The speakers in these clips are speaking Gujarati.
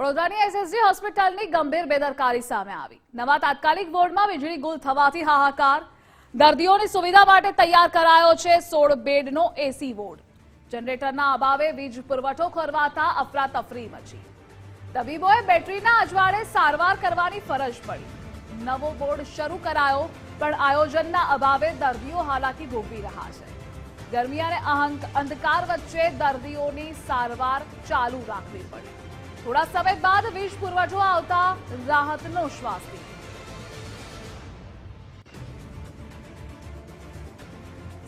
વડોદરાની એસએસજી હોસ્પિટલની ગંભીર બેદરકારી સામે આવી. નવા તાત્કાલિક વોર્ડમાં વીજળી ગુલ થવાથી હાહાકાર. દર્દીઓની સુવિધા માટે તૈયાર કરાયો છે સોળ બેડનો એસી વોર્ડ. જનરેટરના અભાવે વીજ પુરવઠો કરવાતા અફરાતફરી મચી. તબીબોએ બેટરીના અજવાળે સારવાર કરવાની ફરજ પડી. નવો બોર્ડ શરૂ કરાયો, પણ આયોજનના અભાવે દર્દીઓ હાલાકી ભોગવી રહ્યા છે. ગરમી અને અંધકાર વચ્ચે દર્દીઓની સારવાર ચાલુ રાખવી પડી. થોડા સમય બાદ વીજ પુરવઠો આવતા રાહતનો શ્વાસ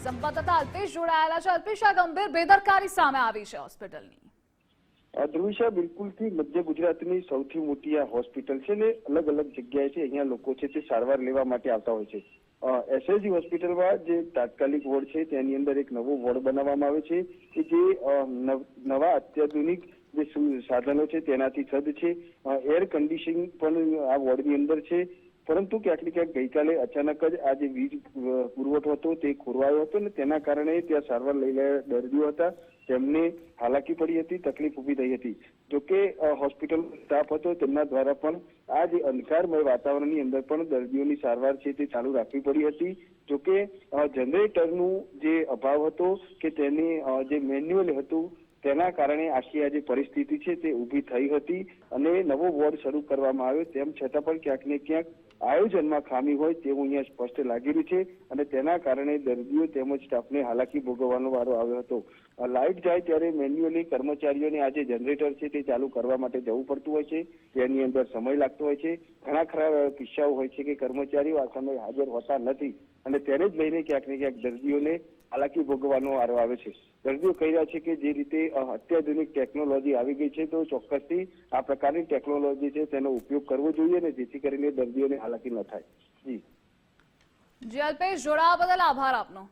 સંવાદદાતા અલ્પેશ જોડાયેલા છે. અલ્પેશ, આ ગંભીર બેદરકારી સામે આવી છે હોસ્પિટલની. ધ્રુવિશા બિલકુલથી મધ્ય ગુજરાતની સૌથી મોટી આ હોસ્પિટલ છે ને અલગ અલગ જગ્યાએ છે. અહીંયા લોકો છે તે સારવાર લેવા માટે આવતા હોય છે. એસએજી હોસ્પિટલમાં જે તાત્કાલિક વોર્ડ છે, તેની અંદર એક નવો વોર્ડ બનાવવામાં આવે છે કે જે નવા અત્યાધુનિક જે સાધનો છે તેનાથી સજ્જ છે. એર કન્ડિશનિંગ પણ આ વોર્ડની અંદર છે. પરંતુ ક્યાંક ક્યાંક ગઈકાલે અચાનક જ આ જે વીજ પુરવઠો હતો તે ખોરવાયો હતો ને તેના કારણે ત્યાં સારવાર લઈ રહ્યા દર્દીઓ હતા. તેમને હાલાકી પડી હતી, તકલીફ ઊભી થઈ હતી. જોકે હોસ્પિટલ સ્ટાફ હતો તેમના દ્વારા પણ આ જે અંધકારમય વાતાવરણની અંદર પણ દર્દીઓની સારવાર છે તે ચાલુ રાખવી પડી હતી. જોકે જનરેટરનું જે અભાવ હતો કે તેને જે મેન્યુઅલ હતું તેના કારણે આખી આ જે પરિસ્થિતિ છે તે ઊભી થઈ હતી અને નવો વોર્ડ શરૂ કરવામાં આવ્યો. તેમ છતાં પણ ક્યાંક ને ક્યાંક આયોજનમાં ખામી હોય તેવું અહીંયા સ્પષ્ટ લાગી રહ્યું છે અને તેના કારણે દર્દીઓ તેમજ સ્ટાફને હાલાકી ભોગવવાનો વારો આવ્યો હતો. લાઇટ જાય ત્યારે મેન્યુઅલી કર્મચારીઓને આ જે જનરેટર છે તે ચાલુ કરવા માટે જવું પડતું હોય છે. તેની અંદર સમય લાગતો હોય છે. ઘણા ખરા કિસ્સાઓ હોય છે કે કર્મચારીઓ આ સમયે હાજર હોતા નથી. અને તેને જ લઈને ક્યાંક ને ક્યાંક દર્દીઓને હાલાકી ભોગવવાનો આરો આવે છે. દર્દીઓ કહી રહ્યા છે કે જે રીતે અત્યાધુનિક ટેકનોલોજી આવી ગઈ છે તો ચોક્કસથી આ પ્રકારની ટેકનોલોજી છે તેનો ઉપયોગ કરવો જોઈએ ને જેથી કરીને દર્દીઓને હાલાકી ન થાય. જી. જી અલ્પેશ જોડાવા બદલ આભાર આપનો.